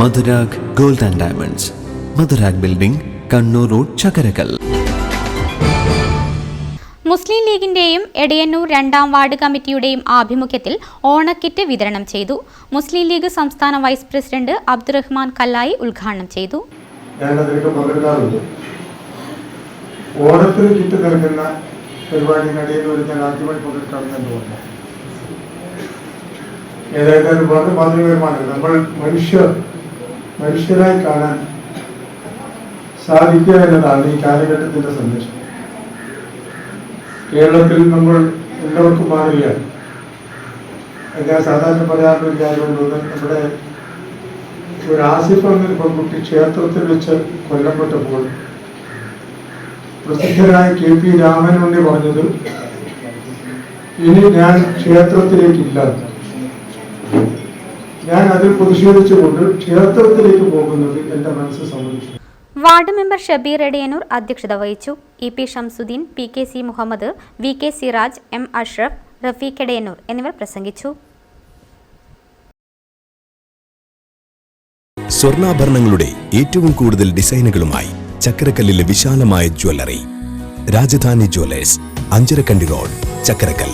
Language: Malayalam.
Madhurag gold and diamonds. Madhurag building Kannur road Chakkarakkal. Muslim ലീഗിന്റെയും Edayannur രണ്ടാം വാർഡ് കമ്മിറ്റിയുടെയും ആഭിമുഖ്യത്തിൽ ഓണക്കിറ്റ് വിതരണം ചെയ്തു. മുസ്ലിം ലീഗ് സംസ്ഥാന വൈസ് പ്രസിഡന്റ് അബ്ദുറഹ്മാൻ കല്ലായി ഉദ്ഘാടനം ചെയ്തു. പങ്കെടുക്കാറുണ്ട്. ഓണത്തിന് കിറ്റ് നൽകുന്ന പരിപാടിയിനിടയിൽ ഒരു ഞാൻ ആദ്യമായി പങ്കെടുക്കാമെന്ന് തോന്നുന്നു ഏതായാലും വളരെ മാതൃകരമാണ് നമ്മൾ മനുഷ്യർ മനുഷ്യരായി കാണാൻ സാധിക്കുക എന്നതാണ് ഈ കാലഘട്ടത്തിന്റെ സന്ദേശം. കേരളത്തിൽ നമ്മൾ എല്ലാവർക്കും മാറുകയാണ്. ഞാൻ സാധാരണ പറയാറുള്ള ഒരു നമ്മുടെ ഒരു ആസിഫ് എന്നൊരു പെൺകുട്ടി ക്ഷേത്രത്തിൽ വെച്ച് കൊല്ലപ്പെട്ടപ്പോൾ പ്രസിദ്ധരായ കെ പി രാമനുണ്ണി പറഞ്ഞത് ഇനി ഞാൻ ക്ഷേത്രത്തിലേക്കില്ല ഞാൻ അതിൽ പ്രതിഷേധിച്ചുകൊണ്ട് ക്ഷേത്രത്തിലേക്ക് പോകുന്നത് എന്റെ മനസ്സ് സമ്മതിച്ചു വാർഡ് മെമ്പർ ഷബീർ എടയനൂർ അധ്യക്ഷത വഹിച്ചു. E P Shamsuddin P K C Muhammad V K Siraj M Ashraf Rafeeq Edayannur എന്നിവർ പ്രസംഗിച്ചു. സ്വർണാഭരണങ്ങളുടെ ഏറ്റവും കൂടുതൽ ഡിസൈനുകളുമായി ചക്കരക്കല്ലിലെ വിശാലമായ jewellery Rajadhani jewellers Ancharakandy road Chakkarakkal